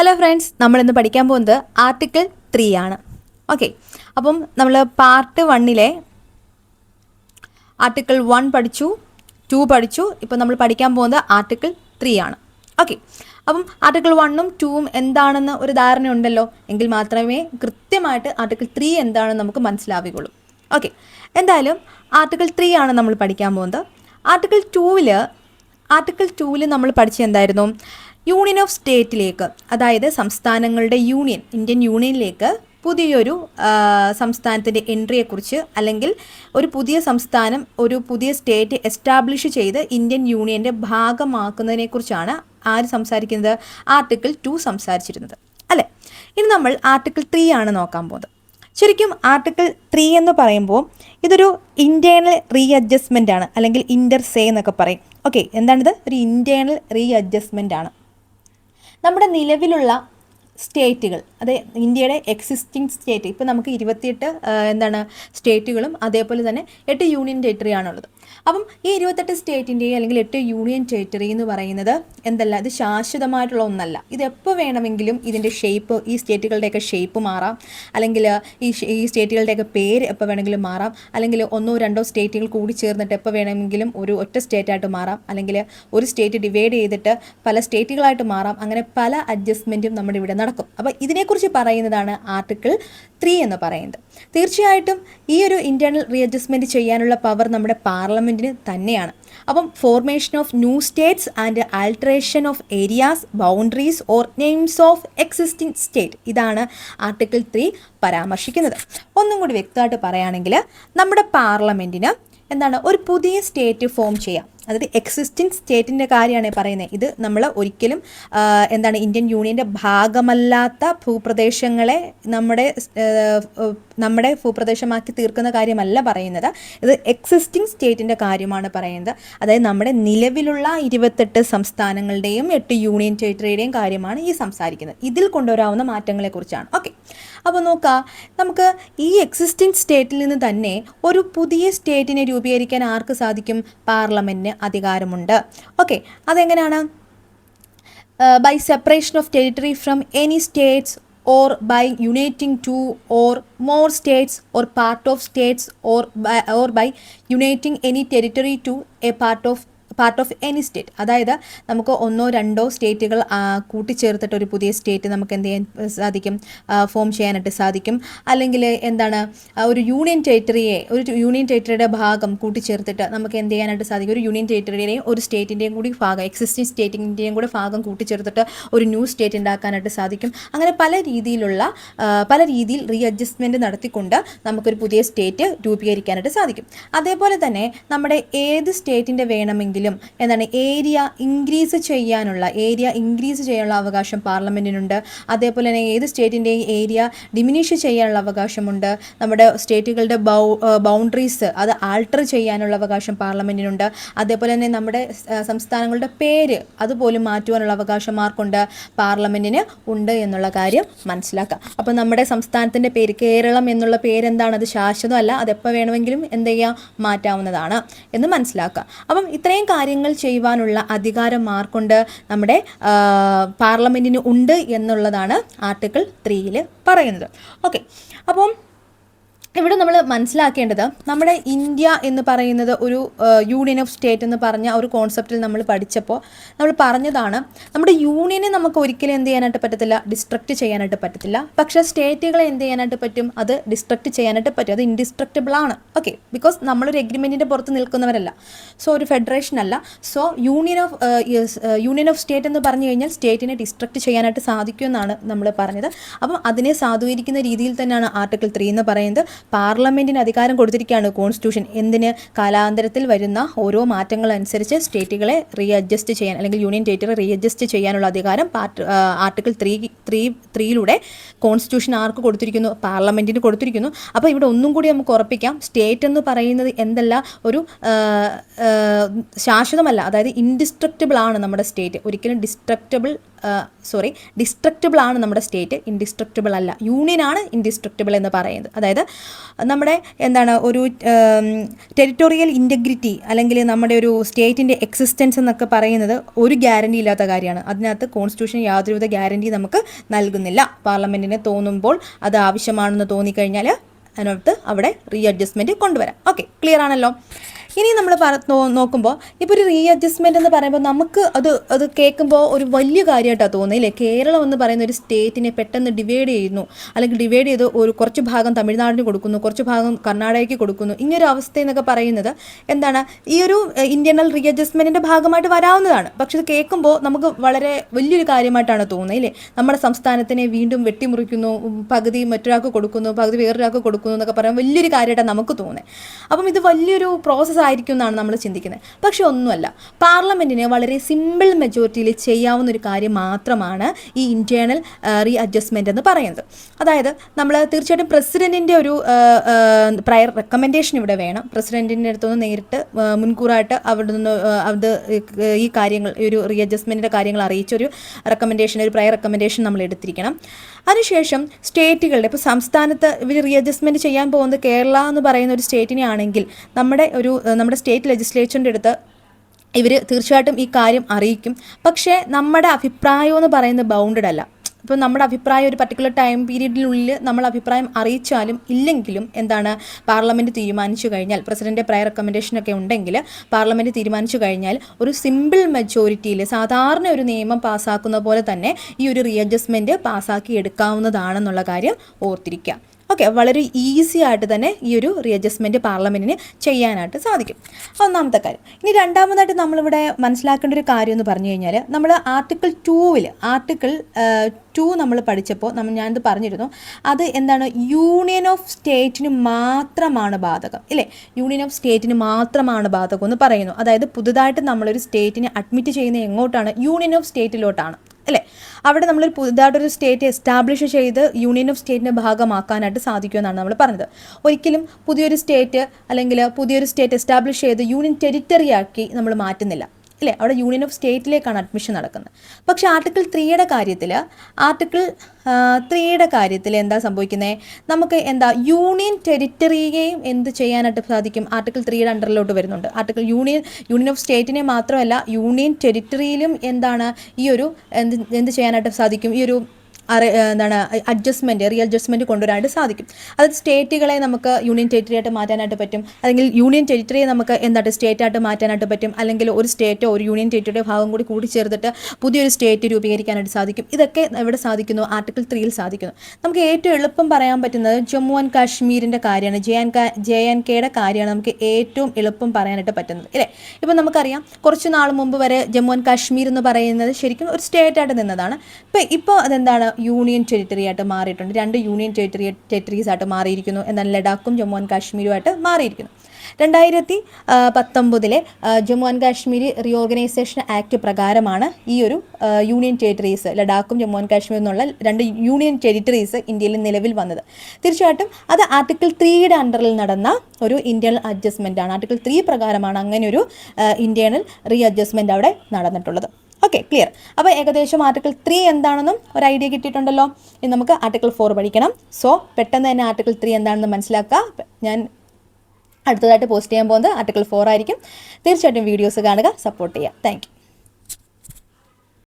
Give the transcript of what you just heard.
Hello friends നമ്മളിന്ന് പഠിക്കാൻ പോകുന്നത് ആർട്ടിക്കിൾ ത്രീ ആണ്. ഓക്കെ അപ്പം നമ്മൾ പാർട്ട് വണ്ണിലെ ആർട്ടിക്കിൾ വൺ പഠിച്ചു ടു പഠിച്ചു ഇപ്പം നമ്മൾ പഠിക്കാൻ പോകുന്നത് ആർട്ടിക്കിൾ ത്രീ ആണ്. ഓക്കെ അപ്പം ആർട്ടിക്കിൾ വണ്ണും ടൂവും എന്താണെന്ന് ഒരു ധാരണ ഉണ്ടല്ലോ? എങ്കിൽ മാത്രമേ കൃത്യമായിട്ട് ആർട്ടിക്കിൾ ത്രീ എന്താണെന്ന് നമുക്ക് മനസ്സിലാവുകയുള്ളൂ. ഓക്കെ എന്തായാലും ആർട്ടിക്കിൾ ത്രീ ആണ് നമ്മൾ പഠിക്കാൻ പോകുന്നത്. ആർട്ടിക്കിൾ ടൂവിൽ ആർട്ടിക്കിൾ ടൂവിൽ നമ്മൾ പഠിച്ച എന്തായിരുന്നു? യൂണിയൻ ഓഫ് സ്റ്റേറ്റിലേക്ക് അതായത് സംസ്ഥാനങ്ങളുടെ യൂണിയൻ ഇന്ത്യൻ യൂണിയനിലേക്ക് പുതിയൊരു സംസ്ഥാനത്തിന്റെ എൻട്രിയെക്കുറിച്ച് അല്ലെങ്കിൽ ഒരു പുതിയ സംസ്ഥാനം ഒരു പുതിയ സ്റ്റേറ്റ് എസ്റ്റാബ്ലിഷ് ചെയ്ത് ഇന്ത്യൻ യൂണിയന്റെ ഭാഗമാക്കുന്നതിനെക്കുറിച്ചാണ് ആര് സംസാരിക്കുന്നത്? ആർട്ടിക്കിൾ ടു സംസാരിച്ചിരുന്നത്. അല്ലേ? ഇനി നമ്മൾ ആർട്ടിക്കിൾ ത്രീ ആണ് നോക്കാൻ പോകുന്നത്. ശരിക്കും ആർട്ടിക്കിൾ ത്രീ എന്ന് പറയുമ്പോൾ ഇതൊരു ഇന്റേർണൽ റീ അഡ്ജസ്റ്റ്മെന്റ് ആണ് അല്ലെങ്കിൽ ഇന്റർ സേ എന്നൊക്കെ പറയും. ഓക്കെ എന്താണിത്? ഒരു ഇന്റേർണൽ റീ അഡ്ജസ്റ്റ്മെന്റ് ആണ്. നമ്മുടെ നിലവിലുള്ള സ്റ്റേറ്റുകൾ അതെ ഇന്ത്യയുടെ എക്സിസ്റ്റിംഗ് സ്റ്റേറ്റ് ഇപ്പോൾ നമുക്ക് ഇരുപത്തിയെട്ട് എന്താണ് സ്റ്റേറ്റുകളും അതേപോലെ തന്നെ എട്ട് യൂണിയൻ ടെറിട്ടറി ആണുള്ളത്. അപ്പം ഈ ഇരുപത്തെട്ട് സ്റ്റേറ്റിന്റെയും അല്ലെങ്കിൽ എട്ട് യൂണിയൻ ടെറിട്ടറി എന്ന് പറയുന്നത് എന്തല്ല ഇത് ശാശ്വതമായിട്ടുള്ള ഒന്നല്ല. ഇത് എപ്പോൾ വേണമെങ്കിലും ഇതിന്റെ ഷേപ്പ് ഈ സ്റ്റേറ്റുകളുടെയൊക്കെ ഷേപ്പ് മാറാം. അല്ലെങ്കിൽ ഈ ഈ സ്റ്റേറ്റുകളുടെയൊക്കെ പേര് എപ്പോൾ വേണമെങ്കിലും മാറാം. അല്ലെങ്കിൽ ഒന്നോ രണ്ടോ സ്റ്റേറ്റുകൾ കൂടി ചേർന്നിട്ട് എപ്പോൾ വേണമെങ്കിലും ഒരു ഒറ്റ സ്റ്റേറ്റായിട്ട് മാറാം. അല്ലെങ്കിൽ ഒരു സ്റ്റേറ്റ് ഡിവൈഡ് ചെയ്തിട്ട് പല സ്റ്റേറ്റുകളായിട്ട് മാറാം. അങ്ങനെ പല അഡ്ജസ്റ്റ്മെന്റും നമ്മുടെ ഇവിടെ നടക്കും. അപ്പോൾ ഇതിനെക്കുറിച്ച് പറയുന്നതാണ് ആർട്ടിക്കിൾ ത്രീ എന്ന് പറയുന്നത്. തീർച്ചയായിട്ടും ഈ ഒരു ഇന്റേർണൽ റീഅഡ്ജസ്റ്റ്മെന്റ് ചെയ്യാനുള്ള പവർ നമ്മുടെ പാർലമെന്റിന് തന്നെയാണ്. അപ്പം formation of new states and alteration of areas boundaries or names of existing state ഇതാണ് ആർട്ടിക്കിൾ ത്രീ പരാമർശിക്കുന്നത്. ഒന്നും കൂടി വ്യക്തമായിട്ട് പറയുകയാണെങ്കിൽ നമ്മുടെ പാർലമെന്റിന് എന്താണ് ഒരു പുതിയ സ്റ്റേറ്റ് ഫോം ചെയ്യാം. അതായത് എക്സിസ്റ്റിംഗ് സ്റ്റേറ്റിന്റെ കാര്യമാണ് പറയുന്നത് ഇത് നമ്മൾ ഒരിക്കലും എന്താണ് ഇന്ത്യൻ യൂണിയന്റെ ഭാഗമല്ലാത്ത ഭൂപ്രദേശങ്ങളെ നമ്മുടെ നമ്മുടെ ഭൂപ്രദേശമാക്കി തീർക്കുന്ന കാര്യമല്ല പറയുന്നത്. ഇത് എക്സിസ്റ്റിംഗ് സ്റ്റേറ്റിന്റെ കാര്യമാണ് പറയുന്നത്. അതായത് നമ്മുടെ നിലവിലുള്ള ഇരുപത്തെട്ട് സംസ്ഥാനങ്ങളുടെയും എട്ട് യൂണിയൻ ടെറിട്ടറിയുടെയും കാര്യമാണ് ഈ സംസാരിക്കുന്നത്. ഇതിൽ കൊണ്ടുവരാവുന്ന മാറ്റങ്ങളെക്കുറിച്ചാണ് ഓക്കെ അപ്പോൾ നോക്കുക നമുക്ക് ഈ എക്സിസ്റ്റിംഗ് സ്റ്റേറ്റിൽ നിന്ന് തന്നെ ഒരു പുതിയ സ്റ്റേറ്റിനെ രൂപീകരിക്കാൻ ആർക്ക് സാധിക്കും? പാർലമെന്റിന് അധികാരമുണ്ട്. ഓക്കെ അതെങ്ങനെയാണ്? By separation of territory from any states or by uniting two or more states or part of states or or by uniting any territory to a part of part of any state അതായത് നമുക്ക് ഒന്നോ രണ്ടോ സ്റ്റേറ്റുകൾ കൂട്ടിച്ചേർത്തിട്ട് ഒരു പുതിയ state നമുക്ക് എന്ത് ചെയ്യാൻ സാധിക്കും? ഫോം ചെയ്യാനായിട്ട് സാധിക്കും. അല്ലെങ്കിൽ എന്താണ് ഒരു യൂണിയൻ ടെറിട്ടറിയെ ഒരു യൂണിയൻ ടെറിട്ടറിയുടെ ഭാഗം കൂട്ടിച്ചേർത്തിട്ട് നമുക്ക് എന്ത് ചെയ്യാനായിട്ട് സാധിക്കും? ഒരു യൂണിയൻ ടെറിട്ടറിയുടെയും ഒരു സ്റ്റേറ്റിന്റെയും കൂടി ഭാഗം എക്സിസ്റ്റിംഗ് സ്റ്റേറ്റിന്റെയും കൂടി ഭാഗം കൂട്ടിച്ചേർത്തിട്ട് ഒരു ന്യൂ സ്റ്റേറ്റ് ഉണ്ടാക്കാനായിട്ട് സാധിക്കും. അങ്ങനെ പല രീതിയിലുള്ള പല രീതിയിൽ റീ അഡ്ജസ്റ്റ്മെന്റ് നടത്തിക്കൊണ്ട് നമുക്കൊരു പുതിയ സ്റ്റേറ്റ് രൂപീകരിക്കാനായിട്ട് സാധിക്കും. അതേപോലെ തന്നെ നമ്മുടെ ഏത് സ്റ്റേറ്റിന്റെ വേണമെങ്കിലും എന്താണ് ഏരിയ ഇൻക്രീസ് ചെയ്യാനുള്ള ഏരിയ ഇൻക്രീസ് ചെയ്യാനുള്ള അവകാശം പാർലമെന്റിനുണ്ട് അതേപോലെ തന്നെ ഏത് സ്റ്റേറ്റിന്റെയും ഏരിയ ഡിമിനിഷ് ചെയ്യാനുള്ള അവകാശമുണ്ട്. നമ്മുടെ സ്റ്റേറ്റുകളുടെ ബൗ ബൗണ്ടറീസ് അത് ആൾട്ടർ ചെയ്യാനുള്ള അവകാശം പാർലമെന്റിനുണ്ട് അതേപോലെ തന്നെ നമ്മുടെ സംസ്ഥാനങ്ങളുടെ പേര് അതുപോലും മാറ്റുവാനുള്ള അവകാശം ആർക്കുണ്ട്? പാർലമെന്റിന് ഉണ്ട് എന്നുള്ള കാര്യം മനസ്സിലാക്കാം. അപ്പോൾ നമ്മുടെ സംസ്ഥാനത്തിന്റെ പേര് കേരളം എന്നുള്ള പേരെന്താണ്? അത് ശാശ്വതമല്ല. അതെപ്പോൾ വേണമെങ്കിലും എന്ത് ചെയ്യാം? മാറ്റാവുന്നതാണ് എന്ന് മനസ്സിലാക്കുക അപ്പം ഇത്രയും കാര്യങ്ങൾ ചെയ്യുവാനുള്ള അധികാരം മാർക്കുണ്ട് നമ്മുടെ പാർലമെന്റിന് ഉണ്ട് എന്നുള്ളതാണ് ആർട്ടിക്കിൾ ത്രീയിൽ പറയുന്നത്. ഓക്കെ. അപ്പം ഇവിടെ നമ്മൾ മനസ്സിലാക്കേണ്ടത് നമ്മുടെ ഇന്ത്യ എന്ന് പറയുന്നത് ഒരു യൂണിയൻ ഓഫ് സ്റ്റേറ്റ് എന്ന് പറഞ്ഞ ഒരു കോൺസെപ്റ്റിൽ നമ്മൾ പഠിച്ചപ്പോൾ നമ്മൾ പറഞ്ഞതാണ് നമ്മുടെ യൂണിയനെ നമുക്ക് ഒരിക്കലും എന്ത് ചെയ്യാനായിട്ട് പറ്റത്തില്ല ഡിസ്ട്രക്റ്റ് ചെയ്യാനായിട്ട് പറ്റത്തില്ല. പക്ഷേ സ്റ്റേറ്റുകളെ എന്ത് ചെയ്യാനായിട്ട് പറ്റും? അത് ഡിസ്ട്രക്റ്റ് ചെയ്യാനായിട്ട് പറ്റും. അത് ഇൻഡിസ്ട്രക്റ്റബിൾ ആണ്. ഓക്കെ ബിക്കോസ് നമ്മളൊരു എഗ്രിമെന്റിന്റെ പുറത്ത് നിൽക്കുന്നവരല്ല. സോ ഒരു ഫെഡറേഷൻ അല്ല. So union of union of state എന്ന് പറഞ്ഞു കഴിഞ്ഞാൽ സ്റ്റേറ്റിനെ ഡിസ്ട്രക്റ്റ് ചെയ്യാനായിട്ട് സാധിക്കുമെന്നാണ് നമ്മൾ പറഞ്ഞത്. അപ്പം അതിനെ സാധൂകരിക്കുന്ന രീതിയിൽ തന്നെയാണ് ആർട്ടിക്കിൾ ത്രീ എന്ന് പറയുന്നത്. പാർലമെന്റിന് അധികാരം കൊടുത്തിരിക്കുകയാണ് കോൺസ്റ്റിറ്റ്യൂഷൻ. എന്തിന്? കാലാന്തരത്തിൽ വരുന്ന ഓരോ മാറ്റങ്ങൾ അനുസരിച്ച് സ്റ്റേറ്റുകളെ റീ അഡ്ജസ്റ്റ് ചെയ്യാൻ അല്ലെങ്കിൽ യൂണിയൻ ടെറിട്ടറി റീ അഡ്ജസ്റ്റ് ചെയ്യാനുള്ള അധികാരം ആർട്ടിക്കിൾ ത്രീ ത്രീ ത്രീയിലൂടെ കോൺസ്റ്റിറ്റ്യൂഷൻ ആർക്ക് കൊടുത്തിരിക്കുന്നു? പാർലമെന്റിന് കൊടുത്തിരിക്കുന്നു. അപ്പോൾ ഇവിടെ ഒന്നും കൂടി നമുക്ക് ഉറപ്പിക്കാം. സ്റ്റേറ്റ് എന്ന് പറയുന്നത് എന്തല്ല? ഒരു ശാശ്വതമല്ല. അതായത് ഇൻഡിസ്ട്രക്റ്റബിൾ ആണ് നമ്മുടെ സ്റ്റേറ്റ് ഒരിക്കലും ഡിസ്ട്രക്റ്റബിൾ സോറി ഡിസ്ട്രക്റ്റബിൾ ആണ് നമ്മുടെ സ്റ്റേറ്റ് ഇൻഡിസ്ട്രക്റ്റബിൾ അല്ല. യൂണിയൻ ആണ് ഇൻഡിസ്ട്രക്റ്റബിൾ എന്ന് പറയുന്നത്. അതായത് നമ്മുടെ എന്താണ് ഒരു ടെറിട്ടോറിയൽ ഇന്റഗ്രിറ്റി അല്ലെങ്കിൽ നമ്മുടെ ഒരു സ്റ്റേറ്റിന്റെ എക്സിസ്റ്റൻസ് എന്നൊക്കെ പറയുന്നത് ഒരു ഗ്യാരണ്ടി ഇല്ലാത്ത കാര്യമാണ്. അതിനകത്ത് കോൺസ്റ്റിറ്റ്യൂഷൻ യാതൊരുവിധ ഗ്യാരണ്ടി നമുക്ക് നൽകുന്നില്ല. പാർലമെന്റിന് തോന്നുമ്പോൾ അത് ആവശ്യമാണെന്ന് തോന്നിക്കഴിഞ്ഞാൽ അതിനകത്ത് അവിടെ റീ അഡ്ജസ്റ്റ്മെന്റ് കൊണ്ടുവരാം. ഓക്കെ ക്ലിയർ ആണല്ലോ? ഇനി നമ്മൾ നോക്കുമ്പോൾ ഇപ്പോൾ ഒരു റീ അഡ്ജസ്റ്റ്മെന്റ് എന്ന് പറയുമ്പോൾ നമുക്ക് അത് അത് കേൾക്കുമ്പോൾ ഒരു വലിയ കാര്യമായിട്ടാണ് തോന്നുന്നില്ലേ കേരളം എന്ന് പറയുന്ന ഒരു സ്റ്റേറ്റിനെ പെട്ടെന്ന് ഡിവൈഡ് ചെയ്യുന്നു. അല്ലെങ്കിൽ ഡിവൈഡ് ചെയ്ത് ഒരു കുറച്ച് ഭാഗം തമിഴ്നാടിന് കൊടുക്കുന്നു കുറച്ച് ഭാഗം കർണാടകയ്ക്ക് കൊടുക്കുന്നു. ഇങ്ങനൊരു അവസ്ഥ എന്നൊക്കെ പറയുന്നത് എന്താണ്? ഈ ഒരു ഇന്റർണൽ റീ അഡ്ജസ്റ്റ്മെന്റിന്റെ ഭാഗമായിട്ട് വരാവുന്നതാണ്. പക്ഷെ ഇത് കേൾക്കുമ്പോൾ നമുക്ക് വളരെ വലിയൊരു കാര്യമായിട്ടാണ് തോന്നുന്നത് ഇല്ലേ? നമ്മുടെ സംസ്ഥാനത്തിനെ വീണ്ടും വെട്ടിമുറിക്കുന്നു പകുതി മറ്റൊരാൾക്ക് കൊടുക്കുന്നു പകുതി വേറൊരാൾക്ക് കൊടുക്കുന്നു എന്നൊക്കെ പറയാൻ വലിയൊരു കാര്യമായിട്ടാണ് നമുക്ക് തോന്നുന്നത് അപ്പം ഇത് വലിയൊരു പ്രോസസ്സ് ആയിരിക്കും എന്നാണ് നമ്മൾ ചിന്തിക്കുന്നത്. പക്ഷെ ഒന്നുമല്ല. പാർലമെന്റിനെ വളരെ സിമ്പിൾ മെജോറിറ്റിയിൽ ചെയ്യാവുന്ന ഒരു കാര്യം മാത്രമാണ് ഈ ഇന്റേണൽ റീ അഡ്ജസ്റ്റ്മെന്റ് എന്ന് പറയുന്നത്. അതായത് നമ്മൾ തീർച്ചയായിട്ടും പ്രസിഡന്റിന്റെ ഒരു പ്രയർ റെക്കമെൻഡേഷൻ ഇവിടെ വേണം. പ്രസിഡന്റിന്റെ അടുത്തുനിന്ന് നേരിട്ട് മുൻകൂറായിട്ട് അവിടെ നിന്ന് അത് ഈ കാര്യങ്ങൾ ഒരു റീ അഡ്ജസ്റ്റ്മെന്റിന്റെ കാര്യങ്ങൾ അറിയിച്ചൊരു റെക്കമെൻഡേഷൻ ഒരു പ്രയർ റെക്കമെൻഡേഷൻ നമ്മൾ എടുത്തിരിക്കണം. അതിനുശേഷം സ്റ്റേറ്റുകളുടെ ഇപ്പോൾ സംസ്ഥാനത്ത് ഇവർ റീ അഡ്ജസ്റ്റ്മെന്റ് ചെയ്യാൻ പോകുന്നത് കേരള എന്ന് പറയുന്ന ഒരു സ്റ്റേറ്റിനെ ആണെങ്കിൽ നമ്മുടെ ഒരു നമ്മുടെ സ്റ്റേറ്റ് ലെജിസ്ലേച്ചറിന്റെ അടുത്ത് ഇവർ തീർച്ചയായിട്ടും ഈ കാര്യം അറിയിക്കും. പക്ഷേ നമ്മുടെ അഭിപ്രായം എന്ന് പറയുന്നത് ബൗണ്ടഡ് അല്ല. ഇപ്പോൾ നമ്മുടെ അഭിപ്രായം ഒരു പർട്ടിക്കുലർ ടൈം പീരീഡിനുള്ളിൽ നമ്മൾ അഭിപ്രായം അറിയിച്ചാലും ഇല്ലെങ്കിലും എന്താണ് പാർലമെന്റ് തീരുമാനിച്ചു കഴിഞ്ഞാൽ പ്രസിഡന്റെ പ്രയർ റെക്കമെൻഡേഷനൊക്കെ ഉണ്ടെങ്കിൽ പാർലമെന്റ് തീരുമാനിച്ചു കഴിഞ്ഞാൽ ഒരു സിമ്പിൾ മെജോറിറ്റിയിൽ സാധാരണ ഒരു നിയമം പാസ്സാക്കുന്ന പോലെ തന്നെ ഈ ഒരു റീ അഡ്ജസ്റ്റ്മെന്റ് പാസ്സാക്കി എടുക്കാവുന്നതാണെന്നുള്ള കാര്യം ഓർത്തിരിക്കുക. ഓക്കെ വളരെ ഈസി ആയിട്ട് തന്നെ ഈ ഒരു റീഅഡ്ജസ്റ്റ്മെന്റ് പാർലമെന്റിന് ചെയ്യാനായിട്ട് സാധിക്കും. ഒന്നാമത്തെ കാര്യം ഇനി രണ്ടാമതായിട്ട് നമ്മളിവിടെ മനസ്സിലാക്കേണ്ട ഒരു കാര്യം എന്ന് പറഞ്ഞു കഴിഞ്ഞാൽ നമ്മൾ ആർട്ടിക്കിൾ ടൂവിൽ ആർട്ടിക്കിൾ ടു നമ്മൾ പഠിച്ചപ്പോൾ നമ്മൾ ഞാനിത് പറഞ്ഞിരുന്നു അത് എന്താണ് യൂണിയൻ ഓഫ് സ്റ്റേറ്റിന് മാത്രമാണ് ബാധകം ഇല്ലേ? യൂണിയൻ ഓഫ് സ്റ്റേറ്റിന് മാത്രമാണ് ബാധകം എന്ന് പറയുന്നു. അതായത് പുതുതായിട്ട് നമ്മളൊരു സ്റ്റേറ്റിനെ അഡ്മിറ്റ് ചെയ്യുന്ന എങ്ങോട്ടാണ്? യൂണിയൻ ഓഫ് സ്റ്റേറ്റിലോട്ടാണ് അവിടെ നമ്മൾ പുതുതായിട്ടൊരു സ്റ്റേറ്റ് എസ്റ്റാബ്ലിഷ് ചെയ്ത് യൂണിയൻ ഓഫ് സ്റ്റേറ്റിന്റെ ഭാഗമാക്കാനായിട്ട് സാധിക്കുമെന്നാണ് നമ്മൾ പറഞ്ഞത്. ഒരിക്കലും പുതിയൊരു സ്റ്റേറ്റ് അല്ലെങ്കിൽ പുതിയൊരു സ്റ്റേറ്റ് എസ്റ്റാബ്ലിഷ് ചെയ്ത് യൂണിയൻ ടെറിറ്ററി ആക്കി നമ്മൾ മാറ്റുന്നില്ല. അല്ലേ അവിടെ യൂണിയൻ ഓഫ് സ്റ്റേറ്റിലേക്കാണ് അഡ്മിഷൻ നടക്കുന്നത്. പക്ഷെ ആർട്ടിക്കിൾ ത്രീയുടെ കാര്യത്തിൽ ആർട്ടിക്കിൾ ത്രീയുടെ കാര്യത്തിൽ എന്താ സംഭവിക്കുന്നത് നമുക്ക് എന്താ യൂണിയൻ ടെറിറ്ററിയെയും എന്ത് ചെയ്യാനായിട്ട് സാധിക്കും? ആർട്ടിക്കിൾ ത്രീയുടെ അണ്ടറിലോട്ട് വരുന്നുണ്ട്. ആർട്ടിക്കിൾ യൂണിയൻ യൂണിയൻ ഓഫ് സ്റ്റേറ്റിനെ മാത്രമല്ല യൂണിയൻ ടെറിറ്ററിയിലും എന്താണ് ഈ ഒരു എന്ത് എന്ത് ചെയ്യാനായിട്ട് സാധിക്കും? ഈ ഒരു എന്താണ് അഡ്ജസ്റ്റ്മെന്റ് റീ അഡ്ജസ്റ്റ്മെന്റ് കൊണ്ടുവരാനായിട്ട് സാധിക്കും. അതായത് സ്റ്റേറ്റുകളെ നമുക്ക് യൂണിയൻ ടെറിറ്ററി ആയിട്ട് മാറ്റാനായിട്ട് പറ്റും. അല്ലെങ്കിൽ യൂണിയൻ ടെറിറ്ററിയെ നമുക്ക് എന്താണ് സ്റ്റേറ്റ് ആയിട്ട് മാറ്റാനായിട്ട് പറ്റും. അല്ലെങ്കിൽ ഒരു സ്റ്റേറ്റോ ഒരു യൂണിയൻ ടെറിറ്ററിയുടെ ഭാഗം കൂടി കൂടിച്ചേർത്തിട്ട് പുതിയൊരു സ്റ്റേറ്റ് രൂപീകരിക്കാനായിട്ട് സാധിക്കും. ഇതൊക്കെ ഇവിടെ സാധിക്കുന്നു? ആർട്ടിക്കിൾ ത്രീയിൽ സാധിക്കുന്നു. നമുക്ക് ഏറ്റവും എളുപ്പം പറയാൻ പറ്റുന്നത് ജമ്മു ആൻഡ് കാശ്മീരിന്റെ കാര്യമാണ്. ജെ ആൻഡ് ജെ ആൻഡ് കെയുടെ കാര്യമാണ് നമുക്ക് ഏറ്റവും എളുപ്പം പറയാനായിട്ട് പറ്റുന്നത്. അല്ലേ ഇപ്പം നമുക്കറിയാം കുറച്ച് നാൾ മുമ്പ് വരെ ജമ്മു ആൻഡ് കാശ്മീർ എന്ന് പറയുന്നത് ശരിക്കും ഒരു സ്റ്റേറ്റ് ആയിട്ട് നിന്നതാണ്. ഇപ്പം ഇപ്പോൾ അതെന്താണ് യൂണിയൻ ടെറിട്ടറി ആയിട്ട് മാറിയിട്ടുണ്ട്. രണ്ട് യൂണിയൻ ടെറിട്ടറി ടെറിട്ടറീസ് ആയിട്ട് മാറിയിരിക്കുന്നു. എന്നാൽ ലഡാക്കും ജമ്മു ആൻഡ് കാശ്മീരുമായിട്ട് മാറിയിരിക്കുന്നു. രണ്ടായിരത്തി പത്തൊമ്പതിലെ Jammu and Kashmir reorganisation act പ്രകാരമാണ് ഈ ഒരു യൂണിയൻ ടെറിട്ടറീസ് ലഡാക്കും ജമ്മു ആൻഡ് കാശ്മീർ എന്നുള്ള രണ്ട് യൂണിയൻ ടെറിട്ടറീസ് ഇന്ത്യയിൽ നിലവിൽ വന്നത്. തീർച്ചയായിട്ടും അത് ആർട്ടിക്കിൾ ത്രീയുടെ അണ്ടറിൽ നടന്ന ഒരു ഇന്റേണൽ അഡ്ജസ്റ്റ്മെന്റ് ആണ്. ആർട്ടിക്കിൾ ത്രീ പ്രകാരമാണ് അങ്ങനെ ഒരു ഇന്റേണൽ റീ അഡ്ജസ്റ്റ്മെന്റ് അവിടെ നടന്നിട്ടുള്ളത്. ഓക്കെ ക്ലിയർ അപ്പോൾ ഏകദേശം ആർട്ടിക്കിൾ ത്രീ എന്താണെന്നും ഒരു ഐഡിയ കിട്ടിയിട്ടുണ്ടല്ലോ. ഇനി നമുക്ക് ആർട്ടിക്കിൾ ഫോർ പഠിക്കണം. സോ പെട്ടെന്ന് തന്നെ ആർട്ടിക്കിൾ ത്രീ എന്താണെന്ന് മനസ്സിലാക്കുക. ഞാൻ അടുത്തതായിട്ട് പോസ്റ്റ് ചെയ്യാൻ പോകുന്നത് ആർട്ടിക്കിൾ ഫോർ ആയിരിക്കും. തീർച്ചയായിട്ടും വീഡിയോസ് കാണുക സപ്പോർട്ട് ചെയ്യുക. താങ്ക്